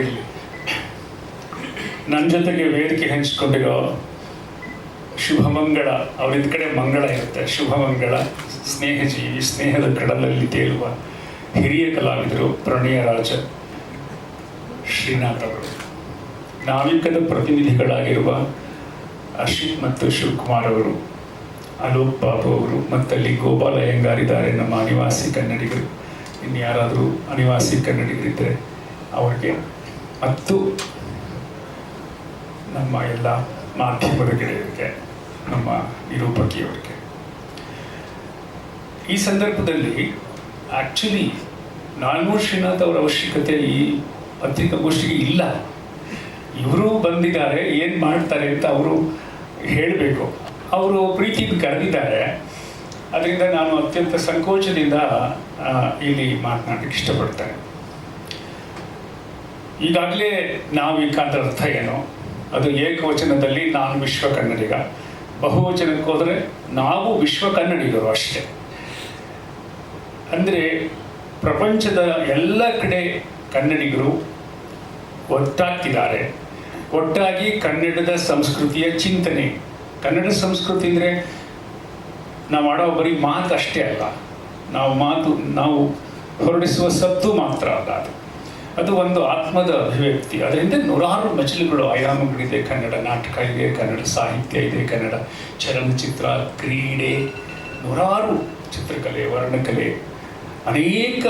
ಇರಲಿ ನನ್ನ ಜೊತೆಗೆ ವೇದಿಕೆ ಹಂಚಿಕೊಂಡಿರೋ ಶುಭಮಂಗಳ ಅವರಿದ್ದ ಕಡೆ ಮಂಗಳ ಇರುತ್ತೆ. ಶುಭಮಂಗಳ, ಸ್ನೇಹಜೀವಿ, ಸ್ನೇಹದ ಕಡಲಲ್ಲಿ ತೇಲುವ ಹಿರಿಯ ಕಲಾವಿದರು ಪ್ರಣಯರಾಜ ಶ್ರೀನಾಥ್ ಅವರು. ನಾವಿಕದ ಪ್ರತಿನಿಧಿಗಳಾಗಿರುವ ಅಶ್ವಿನ್ ಮತ್ತು ಶಿವಕುಮಾರ್ ಅವರು, ಅಲೋಕ್ ಬಾಬು ಅವರು ಮತ್ತಲ್ಲಿ ಗೋಪಾಲ ಅಯ್ಯಂಗಾರ್ ಇದ್ದಾರೆ ನಮ್ಮ ಅನಿವಾಸಿ ಕನ್ನಡಿಗರು. ಇನ್ಯಾರಾದರೂ ಅನಿವಾಸಿ ಕನ್ನಡಿಗರಿದ್ದರೆ ಅವರಿಗೆ ಮತ್ತು ನಮ್ಮ ಎಲ್ಲ ಮಾಧ್ಯಮದ ಗೆಳೆಯರಿಗೆ ನಮ್ಮ ನಿರೂಪಕಿಯವರಿಗೆ. ಈ ಸಂದರ್ಭದಲ್ಲಿ ಆ್ಯಕ್ಚುಲಿ ನಾನು ಶ್ರೀನಾಥ್ ಅವರ ಅವಶ್ಯಕತೆ ಈ ಪತ್ರಿಕಾಗೋಷ್ಠಿಗೆ ಇಲ್ಲ. ಇವರು ಬಂದಿದ್ದಾರೆ, ಏನು ಮಾಡ್ತಾರೆ ಅಂತ ಅವರು ಹೇಳಬೇಕು. ಅವರು ಪ್ರೀತಿಗೆ ಕರೆದಿದ್ದಾರೆ. ಅದರಿಂದ ನಾನು ಅತ್ಯಂತ ಸಂಕೋಚದಿಂದ ಇಲ್ಲಿ ಮಾತನಾಡಲಿಕ್ಕೆ ಇಷ್ಟಪಡ್ತೇನೆ. ಈಗಾಗಲೇ ನಾವು ಅದರ ಅರ್ಥ ಏನು? ಅದು ಏಕವಚನದಲ್ಲಿ ನಾನು ವಿಶ್ವ ಕನ್ನಡಿಗ ಬಹುವಚನಕ್ಕೆ ಹೋದರೆ ನಾವು ವಿಶ್ವ ಕನ್ನಡಿಗರು ಅಷ್ಟೇ. ಅಂದರೆ ಪ್ರಪಂಚದ ಎಲ್ಲ ಕಡೆ ಕನ್ನಡಿಗರು ಒಟ್ಟಾಗ್ತಿದ್ದಾರೆ. ಒಟ್ಟಾಗಿ ಕನ್ನಡದ ಸಂಸ್ಕೃತಿಯ ಚಿಂತನೆ. ಕನ್ನಡ ಸಂಸ್ಕೃತಿ ಅಂದರೆ ನಾವು ಆಡೋ ಬರೀ ಮಾತು ಅಷ್ಟೇ ಅಲ್ಲ. ನಾವು ಮಾತು, ನಾವು ಹೊರಡಿಸುವ ಸತ್ತು ಮಾತ್ರ ಅಲ್ಲ ಅದು. ಅದು ಒಂದು ಆತ್ಮದ ಅಭಿವ್ಯಕ್ತಿ. ಅದರಿಂದ ನೂರಾರು ಮಜಲುಗಳು ಆಯಾಮಗಳಿದೆ ಕನ್ನಡ ನಾಟಕ ಇದೆ, ಕನ್ನಡ ಸಾಹಿತ್ಯ ಇದೆ, ಕನ್ನಡ ಚಲನಚಿತ್ರ, ಕ್ರೀಡೆ, ನೂರಾರು ಚಿತ್ರಕಲೆ, ವರ್ಣಕಲೆ. ಅನೇಕ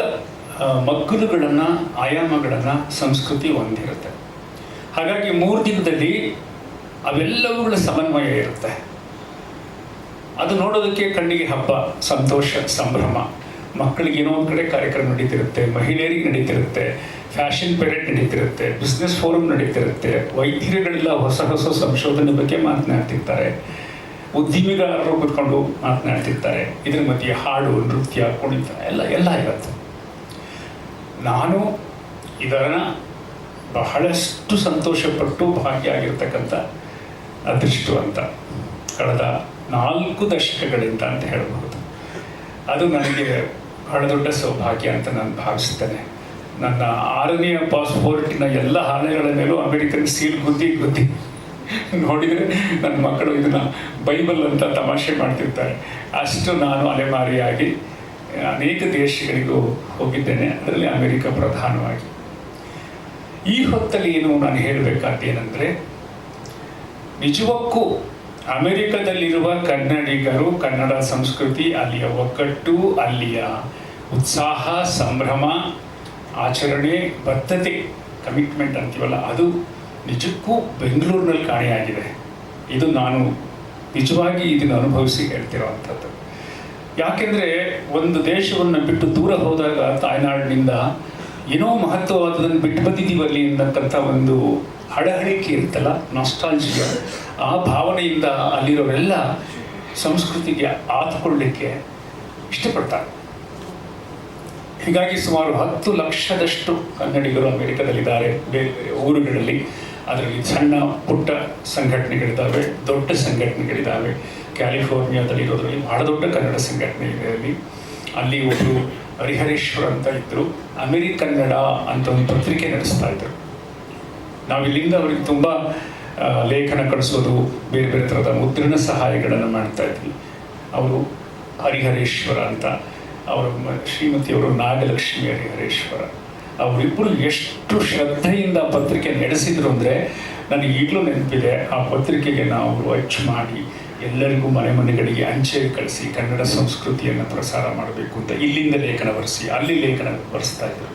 ಮಗ್ಗುಲುಗಳನ್ನು, ಆಯಾಮಗಳನ್ನು ಸಂಸ್ಕೃತಿ ಹೊಂದಿರುತ್ತೆ. ಹಾಗಾಗಿ ಮೂರು ದಿನದಲ್ಲಿ ಅವೆಲ್ಲವುಗಳ ಸಮನ್ವಯ ಇರುತ್ತೆ. ಅದು ನೋಡೋದಕ್ಕೆ ಕಣ್ಣಿಗೆ ಹಬ್ಬ, ಸಂತೋಷ, ಸಂಭ್ರಮ. ಮಕ್ಕಳಿಗೆ ಏನೋ ಒಂದು ಕಡೆ ಕಾರ್ಯಕ್ರಮ ನಡೀತಿರುತ್ತೆ, ಮಹಿಳೆಯರಿಗೆ ನಡೀತಿರುತ್ತೆ. ಫ್ಯಾಷನ್ ಪೆರೇಡ್ ನಡೀತಿರುತ್ತೆ ಬಿಸ್ನೆಸ್ ಫೋರಮ್ ನಡೀತಿರುತ್ತೆ, ವೈದ್ಯರುಗಳೆಲ್ಲ ಹೊಸ ಹೊಸ ಸಂಶೋಧನೆ ಬಗ್ಗೆ ಮಾತನಾಡ್ತಿರ್ತಾರೆ ಉದ್ಯಮಿಗಾರರು ಕೂತ್ಕೊಂಡು ಮಾತನಾಡ್ತಿರ್ತಾರೆ, ಇದ್ರ ಮಧ್ಯೆ ಹಾಡು, ನೃತ್ಯ, ಕುಣಿತ ಎಲ್ಲ ಎಲ್ಲ ಇರುತ್ತೆ. ನಾನು ಇದನ್ನು ಬಹಳಷ್ಟು ಸಂತೋಷಪಟ್ಟು ಭಾಗಿಯಾಗಿರ್ತಕ್ಕಂಥ ಅದೃಷ್ಟವಂತ ಕಳೆದ ನಾಲ್ಕು ದಶಕಗಳಿಂದ ಅಂತ ಹೇಳಬಹುದು. ಅದು ನನಗೆ ಬಹಳ ದೊಡ್ಡ ಸೌಭಾಗ್ಯ ಅಂತ ನಾನು ಭಾವಿಸ್ತೇನೆ. ನನ್ನ ಆರನೆಯ ಪಾಸ್ಪೋರ್ಟಿನ ಎಲ್ಲ ಹಾಳೆಗಳ ಮೇಲೂ ಅಮೆರಿಕನ್ ಸೀಲ್ ಗುದ್ದಿ ಗುದ್ದಿ. ನೋಡಿದರೆ ನನ್ನ ಮಕ್ಕಳು ಇದನ್ನ ಬೈಬಲ್ ಅಂತ ತಮಾಷೆ ಮಾಡ್ತಿರ್ತಾರೆ. ಅಷ್ಟು ನಾನು ಅಲೆಮಾರಿಯಾಗಿ, ಅನೇಕ ದೇಶಗಳಿಗೂ ಹೋಗಿದ್ದೇನೆ. ಅದರಲ್ಲಿ ಅಮೆರಿಕ ಪ್ರಧಾನವಾಗಿ. ಈ ಹೊತ್ತಲ್ಲಿ ಏನು ನಾನು ಹೇಳಬೇಕಾದ್ದೇನೆಂದರೆ, ನಿಜಕ್ಕೂ ಅಮೆರಿಕದಲ್ಲಿರುವ ಕನ್ನಡಿಗರು, ಕನ್ನಡ ಸಂಸ್ಕೃತಿ, ಅಲ್ಲಿಯ ಒಗ್ಗಟ್ಟು, ಅಲ್ಲಿಯ ಉತ್ಸಾಹ, ಸಂಭ್ರಮ ಆಚರಣೆ, ಬದ್ಧತೆ ಕಮಿಟ್ಮೆಂಟ್ ಅಂತೀವಲ್ಲ, ಅದು ನಿಜಕ್ಕೂ ಬೆಂಗಳೂರಿನಲ್ಲಿ ಕಾಣೆಯಾಗಿದೆ. ಇದು ನಾನು ನಿಜವಾಗಿ ಇದನ್ನು ಅನುಭವಿಸಿ ಹೇಳ್ತಿರುವಂಥದ್ದು. ಯಾಕೆಂದರೆ ಒಂದು ದೇಶವನ್ನು ಬಿಟ್ಟು ದೂರ ಹೋದಾಗ ತಾಯ್ನಾಡಿನಿಂದ ಏನೋ ಮಹತ್ವವಾದದನ್ನು ಬಿಟ್ಟು ಬಂದಿದ್ದೀವಲ್ಲಿ ಅನ್ನತಕ್ಕಂಥ ಒಂದು ಹಡಹಳಿಕೆ ಇರುತ್ತಲ್ಲ ನಾಸ್ಟಾಲ್ಜಿಯ ಆ ಭಾವನೆಯಿಂದ ಅಲ್ಲಿರೋರೆಲ್ಲ ಸಂಸ್ಕೃತಿಗೆ ಆತುಕೊಳ್ಳಲಿಕ್ಕೆ ಇಷ್ಟಪಡ್ತಾರೆ. ಹೀಗಾಗಿ ಸುಮಾರು ಹತ್ತು ಲಕ್ಷದಷ್ಟು ಕನ್ನಡಿಗರು ಅಮೆರಿಕದಲ್ಲಿದ್ದಾರೆ. ಬೇರೆ ಬೇರೆ ಊರುಗಳಲ್ಲಿ. ಅದರಲ್ಲಿ ಸಣ್ಣ, ಪುಟ್ಟ ಸಂಘಟನೆಗಳಿದ್ದಾವೆ, ದೊಡ್ಡ ಸಂಘಟನೆಗಳಿದ್ದಾವೆ. ಕ್ಯಾಲಿಫೋರ್ನಿಯಾದಲ್ಲಿರೋದ್ರಲ್ಲಿ ಬಹಳ ದೊಡ್ಡ ಕನ್ನಡ ಸಂಘಟನೆ ಇದೆ ಅಲ್ಲಿ. ಅಲ್ಲಿ ಒಬ್ಬರು ಹರಿಹರೇಶ್ವರ್ ಅಂತ ಇದ್ದರು ಅಮೆರಿಕನ್ನಡ ಅಂತ ಒಂದು ಪತ್ರಿಕೆ ನಡೆಸ್ತಾ ಇದ್ದರು ನಾವು ಇಲ್ಲಿಂದ ಅವರಿಗೆ ತುಂಬ ಲೇಖನ ಕಳಿಸೋದು, ಬೇರೆ ಬೇರೆ ಥರದ ಮುದ್ರಣ ಸಹಾಯಗಳನ್ನು ಮಾಡ್ತಾ ಇದ್ವಿ. ಅವರು ಹರಿಹರೇಶ್ವರ ಅಂತ. ಅವರ ಶ್ರೀಮತಿಯವರು ನಾಗಲಕ್ಷ್ಮಿ ಹರಿಹರೇಶ್ವರ. ಅವರಿಬ್ಬರು ಎಷ್ಟು ಶ್ರದ್ಧೆಯಿಂದ ಪತ್ರಿಕೆ ನಡೆಸಿದ್ರು ಅಂದರೆ ನನಗೆ ಈಗಲೂ ನೆನಪಿದೆ, ಆ ಪತ್ರಿಕೆಗೆ ನಾವು ಅಚ್ಚು ಮಾಡಿ ಎಲ್ಲರಿಗೂ ಮನೆ ಮನೆಗಳಿಗೆ ಅಂಚೆ ಕಳಿಸಿ ಕನ್ನಡ ಸಂಸ್ಕೃತಿಯನ್ನು ಪ್ರಸಾರ ಮಾಡಬೇಕು ಅಂತ ಇಲ್ಲಿಂದ ಲೇಖನ ಬರೆಸಿ, ಅಲ್ಲಿ ಲೇಖನ ಬರೆಸ್ತಾ ಇದ್ದರು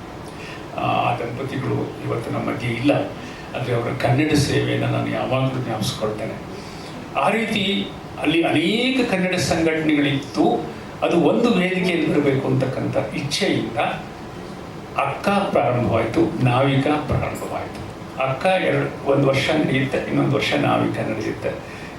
ಆ ದಂಪತಿಗಳು ಇವತ್ತು ನಮ್ಮ ಮಧ್ಯೆ ಇಲ್ಲ, ಆದರೆ ಅವರ ಕನ್ನಡ ಸೇವೆಯನ್ನು ನಾನು ಯಾವಾಗಲೂ ಜ್ಞಾಪಿಸ್ಕೊಳ್ತೇನೆ. ಆ ರೀತಿ ಅಲ್ಲಿ ಅನೇಕ ಕನ್ನಡ ಸಂಘಟನೆಗಳಿತ್ತು. ಅದು ಒಂದು ವೇದಿಕೆಯಲ್ಲಿ ಬರಬೇಕು ಅಂತಕ್ಕಂಥ ಇಚ್ಛೆಯಿಂದ ಅಕ್ಕ ಪ್ರಾರಂಭವಾಯಿತು, ನಾವಿಕ ಪ್ರಾರಂಭವಾಯಿತು. ಅಕ್ಕ ಎರಡು, ಒಂದು ವರ್ಷ ನಡೆಯುತ್ತೆ, ಇನ್ನೊಂದು ವರ್ಷ ನಾವಿಕ ನಡೆಯುತ್ತೆ.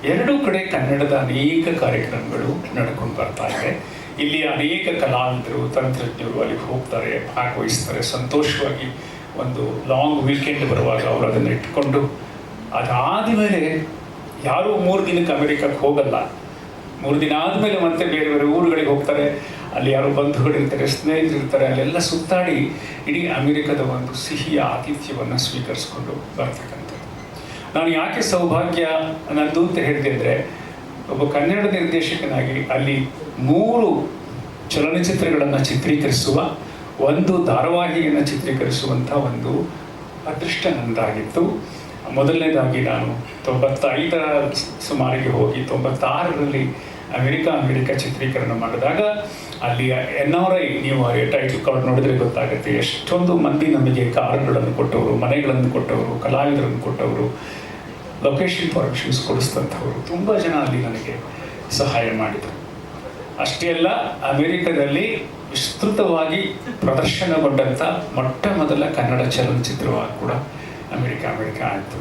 ಎರಡೂ ಕಡೆ ಕನ್ನಡದ ಅನೇಕ ಕಾರ್ಯಕ್ರಮಗಳು ನಡ್ಕೊಂಡು ಬರ್ತಾ ಇದೆ. ಇಲ್ಲಿ ಅನೇಕ ಕಲಾವಿದರು, ತಂತ್ರಜ್ಞರು ಅಲ್ಲಿಗೆ ಹೋಗ್ತಾರೆ, ಭಾಗವಹಿಸ್ತಾರೆ. ಸಂತೋಷವಾಗಿ ಒಂದು ಲಾಂಗ್ ವೀಕೆಂಡ್ ಬರುವಾಗ ಅವರು ಅದನ್ನು ಇಟ್ಕೊಂಡು ಅದಾದ ಮೇಲೆ ಯಾರೂ ಮೂರು ದಿನಕ್ಕೆ ಅಮೆರಿಕಕ್ಕೆ ಹೋಗಲ್ಲ. ಮೂರು ದಿನ ಆದಮೇಲೆ ಮತ್ತೆ ಬೇರೆ ಬೇರೆ ಊರುಗಳಿಗೆ ಹೋಗ್ತಾರೆ. ಅಲ್ಲಿ ಯಾರೋ ಬಂಧುಗಳಿರ್ತಾರೆ ಸ್ನೇಹಿತರಿರ್ತಾರೆ ಅಲ್ಲೆಲ್ಲ ಸುತ್ತಾಡಿ ಇಡೀ ಅಮೆರಿಕದ ಒಂದು ಸಿಹಿಯ ಆತಿಥ್ಯವನ್ನು ಸ್ವೀಕರಿಸಿಕೊಂಡು ಬರ್ತಕ್ಕಂಥದ್ದು. ನಾನು ಯಾಕೆ ಸೌಭಾಗ್ಯ ನಂದು ಅಂತ ಹೇಳಿದೆ ಒಬ್ಬ ಕನ್ನಡ ನಿರ್ದೇಶಕನಾಗಿ ಅಲ್ಲಿ ಮೂರು ಚಲನಚಿತ್ರಗಳನ್ನು ಚಿತ್ರೀಕರಿಸುವ, ಒಂದು ಧಾರಾವಾಹಿಯನ್ನು ಚಿತ್ರೀಕರಿಸುವಂಥ ಒಂದು ಅದೃಷ್ಟ ನಂದಾಗಿತ್ತು ಮೊದಲನೇದಾಗಿ ನಾನು ತೊಂಬತ್ತೈದರ ಸುಮಾರಿಗೆ ಹೋಗಿ ತೊಂಬತ್ತಾರರಲ್ಲಿ ಅಮೆರಿಕ ಅಮೆರಿಕ ಚಿತ್ರೀಕರಣ ಮಾಡಿದಾಗ ಅಲ್ಲಿ ಎನ್ ಆರ್ ಐ ನೀವು ಟೈಟಲ್ ಕಾರ್ಡ್ ನೋಡಿದ್ರೆ ಗೊತ್ತಾಗುತ್ತೆ. ಎಷ್ಟೊಂದು ಮಂದಿ ನಮಗೆ ಕಾರುಗಳನ್ನು ಕೊಟ್ಟವರು, ಮನೆಗಳನ್ನು ಕೊಟ್ಟವರು, ಕಲಾವಿದರನ್ನು ಕೊಟ್ಟವರು ಲೊಕೇಶನ್ ಪರ್ಮಿಷನ್ಸ್ ಕೊಡಿಸಿದಂಥವರು. ತುಂಬ ಜನ ಅಲ್ಲಿ ನನಗೆ ಸಹಾಯ ಮಾಡಿದರು. ಅಷ್ಟೇ ಅಲ್ಲ, ಅಮೆರಿಕದಲ್ಲಿ ವಿಸ್ತೃತವಾಗಿ ಪ್ರದರ್ಶನಗೊಂಡಂಥ ಮೊಟ್ಟ ಮೊದಲ ಕನ್ನಡ ಚಲನಚಿತ್ರವಾಗಿ ಕೂಡ ಅಮೆರಿಕ ಅಮೆರಿಕ ಆಯಿತು.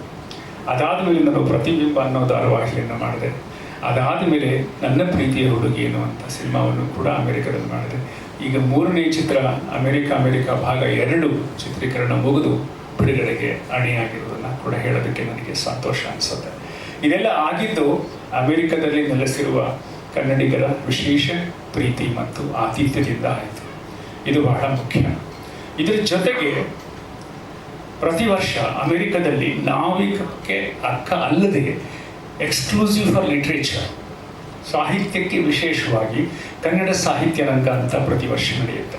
ಅದಾದ ಮೇಲೆ ನಾನು ಪ್ರತಿಬಿಂಬ ಅನ್ನೋ ಧಾರಾವಾಹಿಯನ್ನು ಮಾಡಿದೆ. ಅದಾದ ಮೇಲೆ ನನ್ನ ಪ್ರೀತಿಯ ಹುಡುಗಿ ಅಂತ ಸಿನಿಮಾವನ್ನು ಕೂಡ ಅಮೆರಿಕದಲ್ಲಿ ಮಾಡಿದೆ. ಈಗ ಮೂರನೇ ಚಿತ್ರ ಅಮೆರಿಕ ಅಮೆರಿಕ ಭಾಗ ಎರಡು ಚಿತ್ರೀಕರಣ ಮುಗಿದು ಬಿಡುಗಡೆಗೆ ಅಣಿಯಾಗಿರುವುದನ್ನು ಕೂಡ ಹೇಳೋದಕ್ಕೆ ನನಗೆ ಸಂತೋಷ ಅನಿಸುತ್ತೆ. ಇದೆಲ್ಲ ಆಗಿದ್ದು ಅಮೆರಿಕದಲ್ಲಿ ನೆಲೆಸಿರುವ ಕನ್ನಡಿಗರ ವಿಶೇಷ ಪ್ರೀತಿ ಮತ್ತು ಆತಿಥ್ಯದಿಂದ ಆಯಿತು. ಇದು ಬಹಳ ಮುಖ್ಯ. ಇದರ ಜೊತೆಗೆ ಪ್ರತಿ ವರ್ಷ ಅಮೆರಿಕದಲ್ಲಿ ನಾವಿಕಕ್ಕೆ ಅಕ್ಕ ಅಲ್ಲದೆ ಎಕ್ಸ್ಕ್ಲೂಸಿವ್ ಫಾರ್ ಲಿಟ್ರೇಚರ್ ಸಾಹಿತ್ಯಕ್ಕೆ ವಿಶೇಷವಾಗಿ ಕನ್ನಡ ಸಾಹಿತ್ಯ ರಂಗ ಅಂತ ಪ್ರತಿ ವರ್ಷ ನಡೆಯುತ್ತೆ.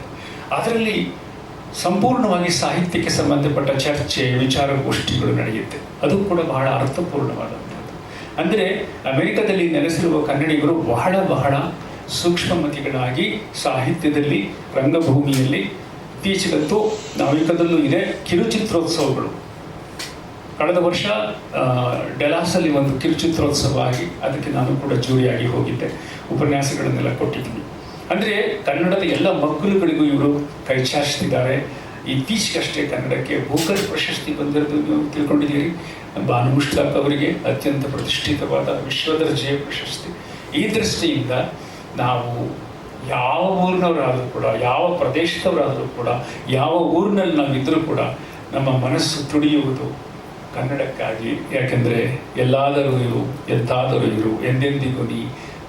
ಅದರಲ್ಲಿ ಸಂಪೂರ್ಣವಾಗಿ ಸಾಹಿತ್ಯಕ್ಕೆ ಸಂಬಂಧಪಟ್ಟ ಚರ್ಚೆ ವಿಚಾರಗೋಷ್ಠಿಗಳು ನಡೆಯುತ್ತೆ. ಅದು ಕೂಡ ಬಹಳ ಅರ್ಥಪೂರ್ಣವಾದಂಥದ್ದು. ಅಂದರೆ ಅಮೆರಿಕದಲ್ಲಿ ನೆಲೆಸಿರುವ ಕನ್ನಡಿಗರು ಬಹಳ ಬಹಳ ಸೂಕ್ಷ್ಮಮತಿಗಳಾಗಿ ಸಾಹಿತ್ಯದಲ್ಲಿ, ರಂಗಭೂಮಿಯಲ್ಲಿ ಇತ್ತೀಚೆಗಂತೂ ನಾವಿಕದಲ್ಲೂ ಇದೆ ಕಿರುಚಿತ್ರೋತ್ಸವಗಳು. ಕಳೆದ ವರ್ಷ ಡೆಲಾಸಲ್ಲಿ ಒಂದು ಕಿರುಚಿತ್ರೋತ್ಸವ ಆಗಿ ಅದಕ್ಕೆ ನಾನು ಕೂಡ ಜೂರಿಯಾಗಿ ಹೋಗಿದ್ದೆ. ಉಪನ್ಯಾಸಗಳನ್ನೆಲ್ಲ ಕೊಟ್ಟಿದ್ದೀನಿ. ಅಂದರೆ ಕನ್ನಡದ ಎಲ್ಲ ಮಗ್ಗುಲುಗಳಿಗೂ ಇವರು ಕೈ ಚಾಚಿಸಿದ್ದಾರೆ. ಇತ್ತೀಚೆಗಷ್ಟೇ ಕನ್ನಡಕ್ಕೆ ಭೂಕರ್ ಪ್ರಶಸ್ತಿ ಬಂದಿರೋದು ನೀವು ತಿಳ್ಕೊಂಡಿದ್ದೀರಿ. ಬಾನು ಮುಷ್ತಾಕ್ ಅವರಿಗೆ ಅತ್ಯಂತ ಪ್ರತಿಷ್ಠಿತವಾದ ವಿಶ್ವದರ್ಜೆಯ ಪ್ರಶಸ್ತಿ. ಈ ದೃಷ್ಟಿಯಿಂದ ನಾವು ಯಾವ ಊರಿನವರಾದರೂ ಕೂಡ, ಯಾವ ಪ್ರದೇಶದವರಾದರೂ ಕೂಡ, ಯಾವ ಊರಿನಲ್ಲಿ ನಾವಿದ್ದರೂ ಕೂಡ ನಮ್ಮ ಮನಸ್ಸು ತುಡಿಯುವುದು ಕನ್ನಡಕ್ಕಾಗಿ, ಯಾಕೆಂದರೆ ಎಲ್ಲಾದರೂ ಇರು, ಎಂತಾದರೂ ಇರು, ಎಂದೆಂದಿಗೂ ನೀ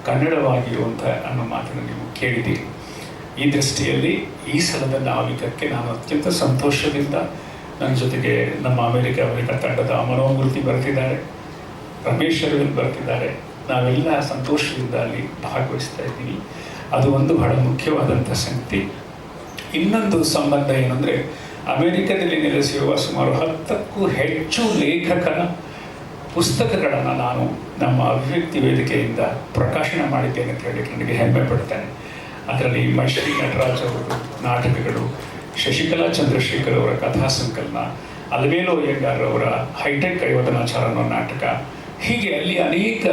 ಕನ್ನಡವಾಗಿರುವಂಥ ಅನ್ನೋ ಮಾತನ್ನು ನೀವು ಕೇಳಿದ್ದೀರಿ. ಈ ದೃಷ್ಟಿಯಲ್ಲಿ ಈ ಸಲದ ನಾವಿಕಕ್ಕೆ ನಾನು ಅತ್ಯಂತ ಸಂತೋಷದಿಂದ ನನ್ನ ಜೊತೆಗೆ ನಮ್ಮ ಅಮೆರಿಕ ಅಮೆರಿಕ ತಂಡದ ಮನೋಮೂರ್ತಿ ಬರ್ತಿದ್ದಾರೆ. ರಮೇಶ್ ಅರವಿಂದ್ ಬರ್ತಿದ್ದಾರೆ. ನಾವೆಲ್ಲ ಸಂತೋಷದಿಂದ ಅಲ್ಲಿ ಭಾಗವಹಿಸ್ತಾ ಇದ್ದೀವಿ. ಅದು ಒಂದು ಬಹಳ ಮುಖ್ಯವಾದಂಥ ಸಂಗತಿ. ಇನ್ನೊಂದು ಸಂಬಂಧ ಏನಂದರೆ ಅಮೆರಿಕದಲ್ಲಿ ನೆಲೆಸಿರುವ ಸುಮಾರು ಹತ್ತಕ್ಕೂ ಹೆಚ್ಚು ಲೇಖಕನ ಪುಸ್ತಕಗಳನ್ನು ನಾನು ನಮ್ಮ ಅಭಿವ್ಯಕ್ತಿ ವೇದಿಕೆಯಿಂದ ಪ್ರಕಾಶನ ಮಾಡಿದ್ದೇನೆ ಅಂತ ಹೇಳಿ ನನಗೆ ಹೆಮ್ಮೆ ಪಡ್ತೇನೆ ಅದರಲ್ಲಿ ಮೈಸೂರಿ ನಟರಾಜ್ ಅವರು, ನಾಟಕಗಳು, ಶಶಿಕಲಾ ಚಂದ್ರಶೇಖರ್ ಅವರ ಕಥಾ ಸಂಕಲನ ಅಲ್ವೇಲೋ ಅಯ್ಯಂಗಾರ್ ಅವರ ಹೈಟೆಕ್ ಐವತನಾಚಾರ ಅನ್ನೋ ನಾಟಕ, ಹೀಗೆ ಅಲ್ಲಿ ಅನೇಕ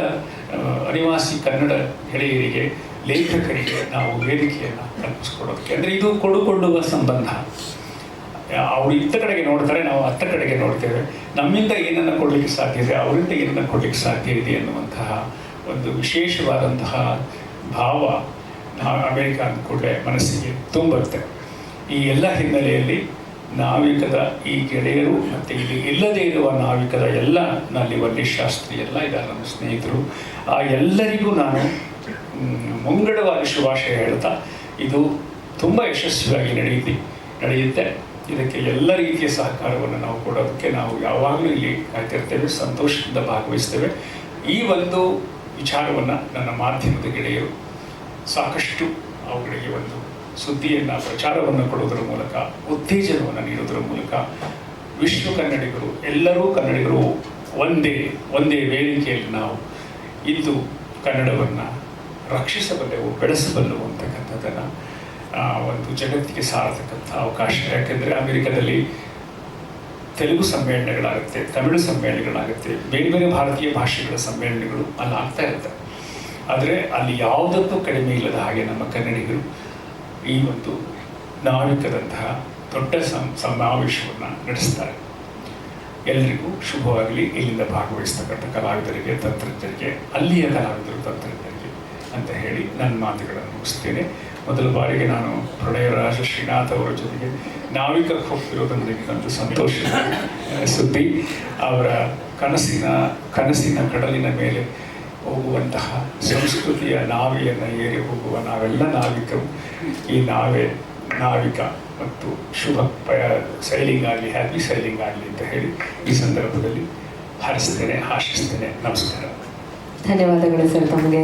ಅನಿವಾಸಿ ಕನ್ನಡ ಗೆಳೆಯರಿಗೆ, ಲೇಖಕರಿಗೆ ನಾವು ವೇದಿಕೆಯನ್ನು ಕಲ್ಪಿಸ್ಕೊಡೋದಕ್ಕೆ ಅಂದರೆ ಇದು ಕೊಡುಕೊಳ್ಳುವ ಸಂಬಂಧ. ಅವ್ರು ಇತ್ತ ಕಡೆಗೆ ನೋಡ್ತಾರೆ, ನಾವು ಹತ್ತ ಕಡೆಗೆ ನೋಡ್ತೇವೆ. ನಮ್ಮಿಂದ ಏನನ್ನು ಕೊಡಲಿಕ್ಕೆ ಸಾಧ್ಯ ಇದೆ, ಅವರಿಂದ ಏನನ್ನು ಕೊಡಲಿಕ್ಕೆ ಸಾಧ್ಯ ಇದೆ ಅನ್ನುವಂತಹ ಒಂದು ವಿಶೇಷವಾದಂತಹ ಭಾವ ನಾವು ಅಮೇರಿಕ ಅಂದ ಕೂಡಲೇ ಮನಸ್ಸಿಗೆ ತುಂಬುತ್ತೆ ಈ ಎಲ್ಲ ಹಿನ್ನೆಲೆಯಲ್ಲಿ ನಾವಿಕದ ಈ ಗೆಳೆಯರು ಮತ್ತು ಇಲ್ಲಿ ಇಲ್ಲದೇ ಇರುವ ನಾವಿಕದ ಎಲ್ಲ ನಲ್ಲಿ ಶಾಸ್ತ್ರಿ ಎಲ್ಲ ಇದ್ದಾರೆ ನಮ್ಮ ಸ್ನೇಹಿತರು. ಆ ಎಲ್ಲರಿಗೂ ನಾನು ಮುಂಗಡವಾಗಿ ಶುಭಾಶಯ ಹೇಳ್ತಾ, ಇದು ತುಂಬ ಯಶಸ್ವಿಯಾಗಿ ನಡೆಯುತ್ತೆ ನಡೆಯುತ್ತೆ. ಇದಕ್ಕೆ ಎಲ್ಲ ರೀತಿಯ ಸಹಕಾರವನ್ನು ನಾವು ಕೊಡೋದಕ್ಕೆ ನಾವು ಯಾವಾಗಲೂ ಇಲ್ಲಿ ಕಾಯ್ತಿರ್ತೇವೆ, ಸಂತೋಷದಿಂದ ಭಾಗವಹಿಸ್ತೇವೆ. ಈ ಒಂದು ವಿಚಾರವನ್ನು ನನ್ನ ಮಾಧ್ಯಮದ ಗೆಳೆಯರು ಸಾಕಷ್ಟು ಅವುಗಳಿಗೆ ಒಂದು ಸುದ್ದಿಯನ್ನು, ಪ್ರಚಾರವನ್ನು ಕೊಡುವುದರ ಮೂಲಕ, ಉತ್ತೇಜನವನ್ನು ನೀಡುವುದರ ಮೂಲಕ ವಿಶ್ವ ಕನ್ನಡಿಗರು, ಎಲ್ಲರೂ ಕನ್ನಡಿಗರು ಒಂದೇ ಒಂದೇ ವೇದಿಕೆಯಲ್ಲಿ ನಾವು ಇಂದು ಕನ್ನಡವನ್ನು ರಕ್ಷಿಸಬಲ್ಲೆವು, ಬೆಳೆಸಬಲ್ಲೆವು ಅಂತಕ್ಕಂಥದ್ದನ್ನು ಒಂದು ಜಗತ್ತಿಗೆ ಸಾರತಕ್ಕಂಥ ಅವಕಾಶ. ಯಾಕೆಂದರೆ ಅಮೆರಿಕದಲ್ಲಿ ತೆಲುಗು ಸಮ್ಮೇಳನಗಳಾಗುತ್ತೆ, ತಮಿಳು ಸಮ್ಮೇಳನಗಳಾಗುತ್ತೆ, ಬೇರೆ ಬೇರೆ ಭಾರತೀಯ ಭಾಷೆಗಳ ಸಮ್ಮೇಳನಗಳು ಅಲ್ಲಿ ಆಗ್ತಾ ಇರುತ್ತೆ. ಆದರೆ ಅಲ್ಲಿ ಯಾವುದಕ್ಕೂ ಕಡಿಮೆ ಇಲ್ಲದ ಹಾಗೆ ನಮ್ಮ ಕನ್ನಡಿಗರು ಈ ಒಂದು ನಾವಿಕದಂತಹ ದೊಡ್ಡ ಸಂ ಸಮಾವೇಶವನ್ನು ನಡೆಸ್ತಾರೆ. ಎಲ್ಲರಿಗೂ ಶುಭವಾಗಲಿ. ಇಲ್ಲಿಂದ ಭಾಗವಹಿಸ್ತಕ್ಕಂಥ ಕಲಾವಿದರಿಗೆ, ತಂತ್ರಜ್ಞರಿಗೆ, ಅಲ್ಲಿಯ ಕಲಾವಿದರು ತಂತ್ರಜ್ಞರಿಗೆ ಅಂತ ಹೇಳಿ ನನ್ನ ಮಾತುಗಳನ್ನು ಮುಗಿಸ್ತೇನೆ. ಮೊದಲ ಬಾರಿಗೆ ನಾನು ಪ್ರಣಯರಾಜ ಶ್ರೀನಾಥ್ ಅವರ ಜೊತೆಗೆ ನಾವಿಕಕ್ಕೆ ಹೋಗ್ತಿರೋದು ನನಗೆ ಸಂತೋಷ ಸುದ್ದಿ. ಅವರ ಕನಸಿನ ಕನಸಿನ ಕಡಲಿನ ಮೇಲೆ ಹೋಗುವಂತಹ ಸಂಸ್ಕೃತಿಯ ನಾವಿಯನ್ನು ಏರಿ ಹೋಗುವ ನಾವೆಲ್ಲ ನಾವಿಕರು. ಈ ನಾವೇ ನಾವಿಕ ಮತ್ತು ಶುಭ, ಪಯ, ಸೈಲಿಂಗ್ ಆಗಲಿ, ಹ್ಯಾಪಿ ಸೈಲಿಂಗ್ ಆಗಲಿ ಅಂತ ಹೇಳಿ ಈ ಸಂದರ್ಭದಲ್ಲಿ ಹಾರಿಸ್ತೇನೆ, ಆಶಿಸ್ತೇನೆ. ನಮಸ್ಕಾರ. ಧನ್ಯವಾದಗಳು ಸರ್ ತಮಗೆ.